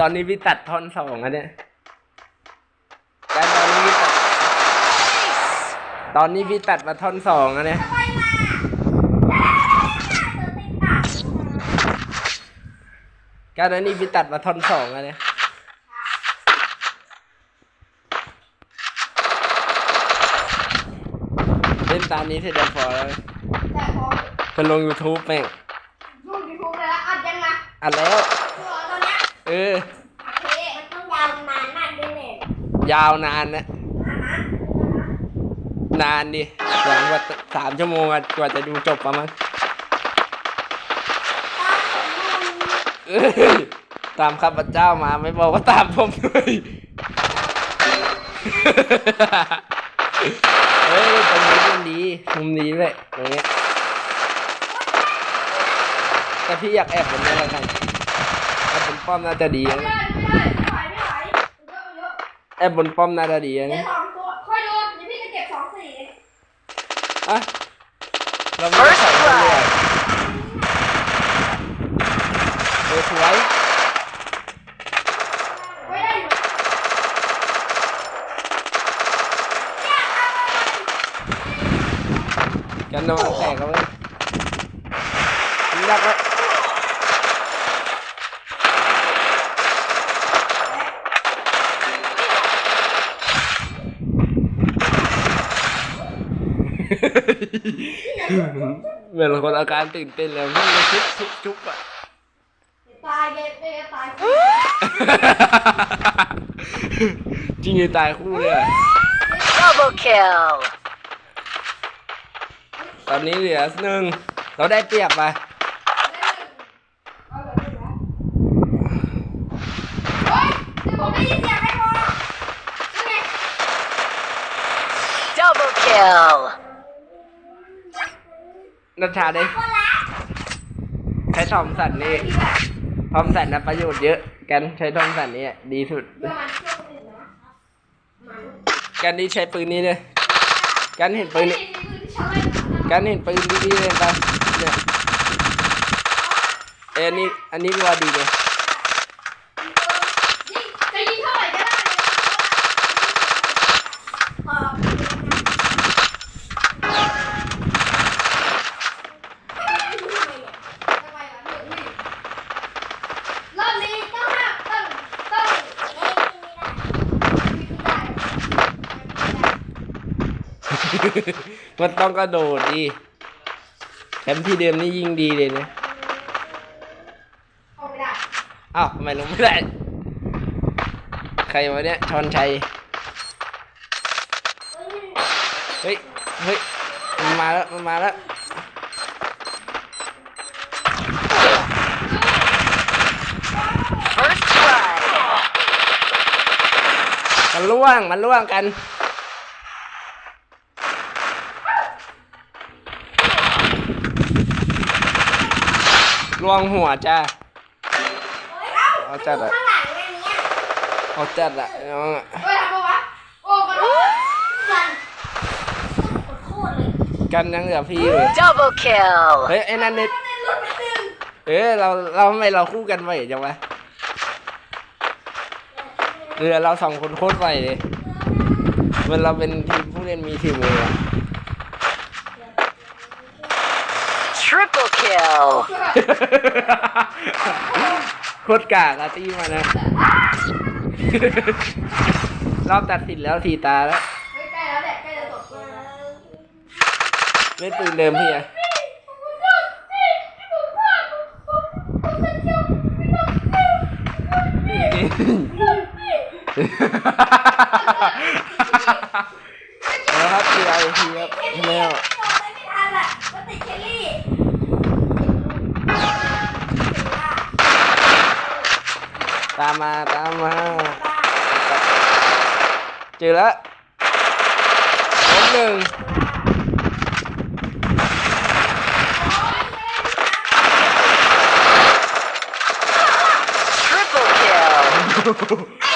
ตอนนี้พี่ตัดท่อนสองอันเนี้ยการตอนนี้พี่ตัดตอนนี้พี่ตัดมาท่อนสองอันเนี้ยไปมาเธอติดปากการตอนนี้พี่ตัดมาท่อนสองอันเนี้ยเล่นตามนี้เสร็จแล้วพอแล้วแต่พอจะลง YouTube แม่งช่วงยูทูบเลยละอัดยังมาอัดแล้วตัวตอน เนี้ยเออโอเคมันต้องยาวนานมากด้วยเนี่ยยาวนานนะอะนะนานดิสองกว่าสามชั่วโมงอะกว่าจะดูจบประมาณตามผมมันเอ้ยตามข้าพเจ้ามาไม่บอกว่าตามผมด้วยเฮ้ยตรงนี้มันดีมุมนี้เลยตรงเนี้ยแต่พี่อยากแอบบนนี้แล้วกัน แอบบนป้อมน่าจะดีนะไม่ได้ไม่ได้ไม่ไหวไม่ไหวเยอะเยอะแอบบนป้อมน่าจะดีนะเดี๋ยวเนี่ยสองตัวค่อยดูเดี๋ยวพี่จะเก็บสองสี่อะเราไม่ได้ใส่กันเลยเออสวยไว้ได้อยู่เนี่ยเอาไปกันนอนแตกแล้วเว้ยนี่รักไว้ เหมือนคนอาการตื่นเต้นแล้ววิ่งมาชุบชุบชุบอะตายเกเด็กตายจริงๆตายคู่เลยอะ Double kill. ตอนนี้เหลือหนึ่งเราได้เปรียบไปเอาแบเฮ้ยเดี๋ยวผมได้ยินเสียงไม่พอนั่นไง Double kill. นัชชาได้คนละใช้ทอมสันนี่ทอมสันนะประโยชน์เยอะ กันใช้ทอมสันนี่ดีสุด กันนี่ใช้ปืนนี้เลย กันเห็นปืนนี่กันเห็นปืนดีๆเล่นปะเนี่ยเอยอันนี้อันนี้ว่าดีเลย ยิงจะยิงเท่าไหร่ก็ได้เลยเออรอบนี้ต้องห้ามต้องต้องเอ้ยไม่ได้มันต้องกระโดดดีแถมที่เดิมนี่ยิงดีเลยนะเอาไม่ได้อ้าวทำไมลงไม่ได้ ใครวะเนี่ยชอนชัย เฮ้ยเฮ้ยมันมาแล้ว มันมาแล้ว First blood. มันล่วง มันล่วงกัน ล่วงหัวจ้าเอาจัดอะข้างหลังอันเนี้ยเอาจัดอะน้องอะเฮ้ยทำปะวะโอ้กระโดดกันกดโคตรเลยกันยังเหลือพี่เลย Double kill. เฮ้ยไอ้นั่นเนี่ยเล่นรถไปหนึ่งเออเราเราทำไมเราคู่กันไหวจังวะเรือเราสองคนโคตรไหวเลยเหมันเราเป็นทีมผู้เล่นมีทีมเลยอะ Triple kill. โคตรกากอะตีมานะ รอบตัดสินแล้วสีตาแล้วเฮ้ยใกล้แล้วแหละใกล้จะจบแล้วเล่นปืนเดิมพี่อะเอาครับคือไอทีครับแมวจบเลยไม่ทันละมันติดเคลลี่ ตามมาตามมาเจอแล้วล้มหนึ่ง Triple kill.